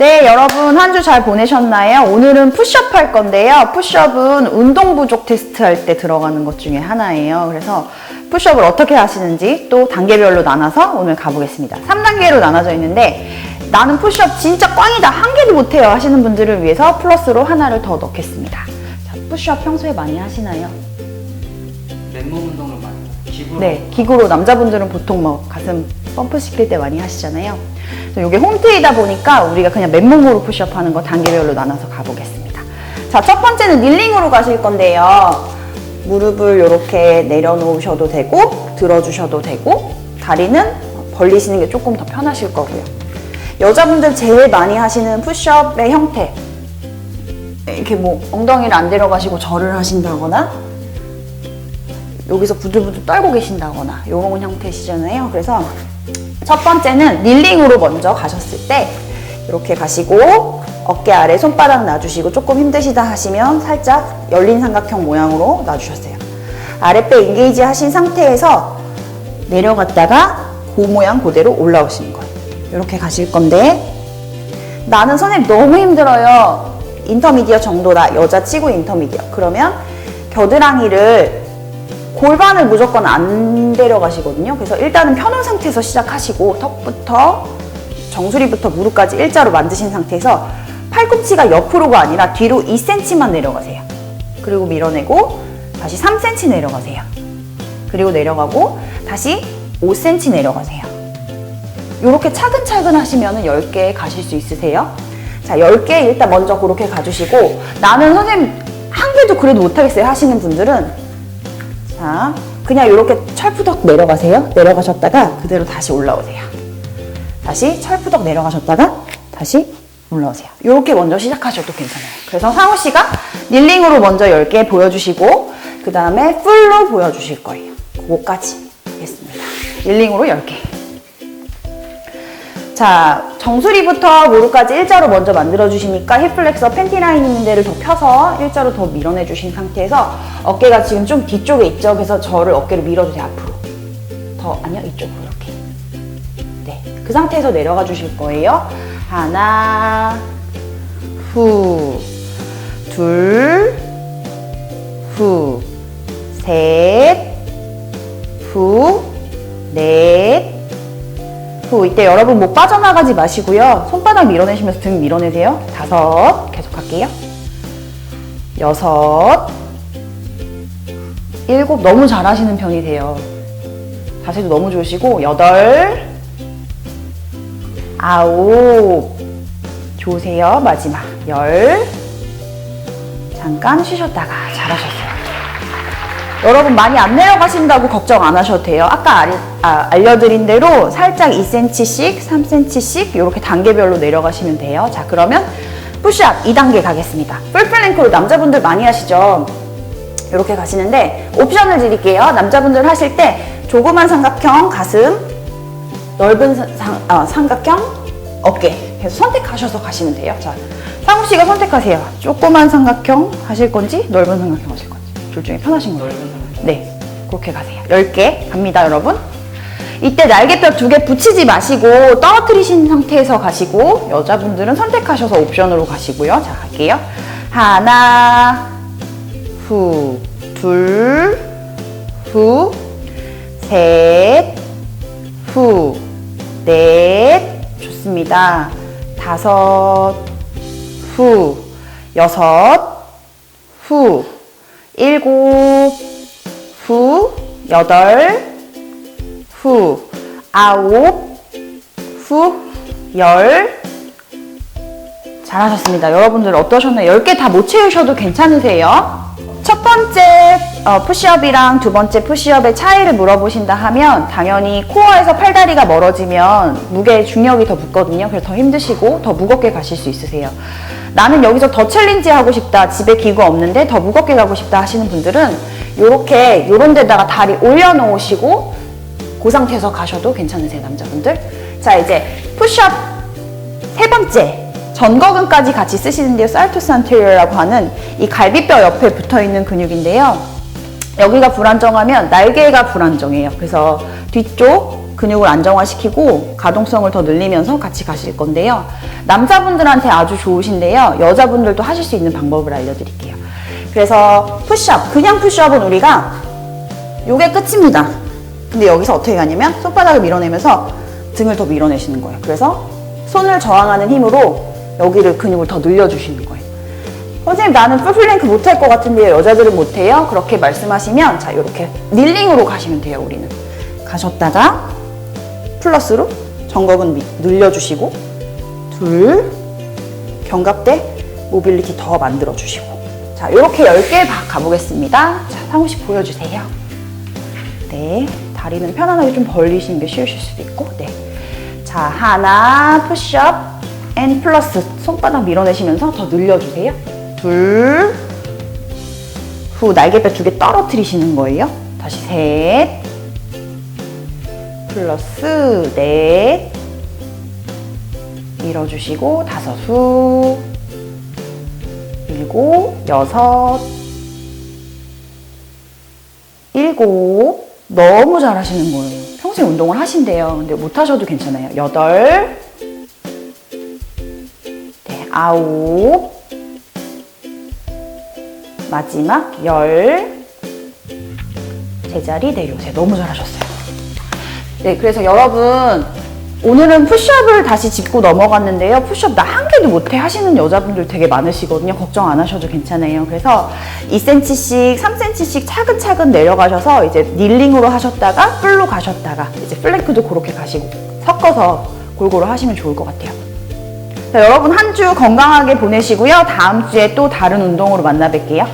네, 여러분 한 주 잘 보내셨나요? 오늘은 푸시업 할 건데요. 푸시업은 운동 부족 테스트 할 때 들어가는 것 중에 하나예요. 그래서 푸시업을 어떻게 하시는지 또 단계별로 나눠서 오늘 가보겠습니다. 3단계로 나눠져 있는데 나는 푸시업 진짜 꽝이다. 한 개도 못해요. 하시는 분들을 위해서 플러스로 하나를 더 넣겠습니다. 자, 푸시업 평소에 많이 하시나요? 맨몸 운동을 많이 기구로 네, 기구로 남자분들은 보통 뭐 가슴 펌프 시킬 때 많이 하시잖아요. 이게 홈트이다 보니까 우리가 그냥 맨몸으로 푸시업 하는 거 단계별로 나눠서 가보겠습니다. 자, 첫 번째는 닐링으로 가실 건데요. 무릎을 이렇게 내려놓으셔도 되고, 들어주셔도 되고, 다리는 벌리시는 게 조금 더 편하실 거고요. 여자분들 제일 많이 하시는 푸시업의 형태. 이렇게 뭐 엉덩이를 안 데려가시고 절을 하신다거나 여기서 부들부들 떨고 계신다거나 이런 형태시잖아요. 그래서 첫 번째는 닐링으로 먼저 가셨을 때 이렇게 가시고 어깨 아래 손바닥 놔주시고 조금 힘드시다 하시면 살짝 열린 삼각형 모양으로 놔주셨어요. 아랫배 인게이지 하신 상태에서 내려갔다가 그 모양 그대로 올라오시는 거예요. 이렇게 가실 건데 나는 선생님 너무 힘들어요. 인터미디어 정도다. 여자 치고 인터미디어. 그러면 겨드랑이를 골반을 무조건 안 데려가시거든요. 그래서 일단은 펴놓은 상태에서 시작하시고 턱부터 정수리부터 무릎까지 일자로 만드신 상태에서 팔꿈치가 옆으로가 아니라 뒤로 2cm만 내려가세요. 그리고 밀어내고 다시 3cm 내려가세요. 그리고 내려가고 다시 5cm 내려가세요. 이렇게 차근차근 하시면 10개 가실 수 있으세요? 자, 10개 일단 먼저 그렇게 가주시고 나는 선생님 한 개도 그래도 못하겠어요 하시는 분들은 자, 그냥 이렇게 철푸덕 내려가세요. 내려가셨다가 그대로 다시 올라오세요. 다시 철푸덕 내려가셨다가 다시 올라오세요. 이렇게 먼저 시작하셔도 괜찮아요. 그래서 상우 씨가 닐링으로 먼저 10개 보여주시고 그 다음에 풀로 보여주실 거예요. 그거까지 하겠습니다. 닐링으로 10개. 자, 정수리부터 무릎까지 일자로 먼저 만들어 주시니까 힙플렉서 팬티 라인 있는 데를 더 펴서 일자로 더 밀어내 주신 상태에서 어깨가 지금 좀 뒤쪽에 있죠. 그래서 저를 어깨를 밀어주세요. 앞으로. 더 아니요. 이쪽으로 이렇게. 네. 그 상태에서 내려가 주실 거예요. 하나, 후, 둘, 후, 셋, 후, 넷, 후 이때 여러분 목 빠져나가지 마시고요. 손바닥 밀어내시면서 등 밀어내세요. 다섯 계속 할게요. 여섯 일곱 너무 잘하시는 편이세요. 자세도 너무 좋으시고 여덟 아홉 좋으세요. 마지막 열 잠깐 쉬셨다가 잘하셨어요. 여러분 많이 안 내려가신다고 걱정 안 하셔도 돼요. 아까 알, 아, 알려드린 대로 살짝 2cm씩, 3cm씩 이렇게 단계별로 내려가시면 돼요. 자 그러면 푸시업 2단계 가겠습니다. 풀플랭크로 남자분들 많이 하시죠? 이렇게 가시는데 옵션을 드릴게요. 남자분들 하실 때 조그만 삼각형 가슴, 넓은 사- 상, 어, 삼각형 어깨 해서 선택하셔서 가시면 돼요. 자 상우 씨가 선택하세요. 조그만 삼각형 하실 건지 넓은 삼각형 하실 건지 둘 중에 편하신 사람 네, 그렇게 가세요. 10개 갑니다, 여러분. 이때 날개뼈 두 개 붙이지 마시고 떨어뜨리신 상태에서 가시고 여자분들은 선택하셔서 옵션으로 가시고요. 자, 갈게요. 하나, 후, 둘, 후, 셋, 후, 넷, 좋습니다. 다섯, 후, 여섯, 후, 일곱, 후, 여덟, 후, 아홉, 후, 열. 잘하셨습니다. 여러분들 어떠셨나요? 10개 다 못 채우셔도 괜찮으세요? 첫 번째 어, 푸시업이랑 두 번째 푸시업의 차이를 물어보신다 하면 당연히 코어에서 팔다리가 멀어지면 무게 중력이 더 붙거든요. 그래서 더 힘드시고 더 무겁게 가실 수 있으세요. 나는 여기서 더 챌린지 하고 싶다. 집에 기구 없는데 더 무겁게 가고 싶다 하시는 분들은 이렇게 이런 데다가 다리 올려놓으시고 그 상태에서 가셔도 괜찮으세요, 남자분들. 자, 이제 푸시업 세 번째 전거근까지 같이 쓰시는데요. 살투스 안테리어라고 하는 이 갈비뼈 옆에 붙어 있는 근육인데요. 여기가 불안정하면 날개가 불안정해요. 그래서 뒤쪽 근육을 안정화시키고 가동성을 더 늘리면서 같이 가실 건데요. 남자분들한테 아주 좋으신데요. 여자분들도 하실 수 있는 방법을 알려드릴게요. 그래서 푸시업, 그냥 푸시업은 우리가 요게 끝입니다. 근데 여기서 어떻게 가냐면 손바닥을 밀어내면서 등을 더 밀어내시는 거예요. 그래서 손을 저항하는 힘으로 여기를 근육을 더 늘려주시는 거예요. 선생님 나는 풀플랭크 못할 것 같은데요. 여자들은 못해요. 그렇게 말씀하시면 자 이렇게 닐링으로 가시면 돼요. 우리는 가셨다가 플러스로 정각은 미- 늘려주시고 둘 견갑대 모빌리티 더 만들어 주시고 자 이렇게 10개 가보겠습니다. 자 상우 씨 보여주세요. 네 다리는 편안하게 좀 벌리시는 게 쉬우실 수도 있고 네. 자 하나 푸시업 앤 플러스 손바닥 밀어내시면서 더 늘려주세요. 둘, 후 날개뼈 두 개 떨어뜨리시는 거예요. 다시 셋, 플러스 넷, 밀어주시고 다섯 후, 일곱, 여섯, 일곱. 너무 잘하시는 거예요. 평소에 운동을 하신대요. 근데 못 하셔도 괜찮아요. 여덟, 네, 아홉, 마지막 열 제자리 내려오세요. 너무 잘하셨어요. 네, 그래서 여러분 오늘은 푸시업을 다시 짚고 넘어갔는데요. 푸시업 나 한 개도 못해 하시는 여자분들 되게 많으시거든요. 걱정 안 하셔도 괜찮아요. 그래서 2cm씩, 3cm씩 차근차근 내려가셔서 이제 닐링으로 하셨다가 풀로 가셨다가 이제 플랭크도 그렇게 가시고 섞어서 골고루 하시면 좋을 것 같아요. 자, 여러분 한 주 건강하게 보내시고요. 다음 주에 또 다른 운동으로 만나 뵐게요.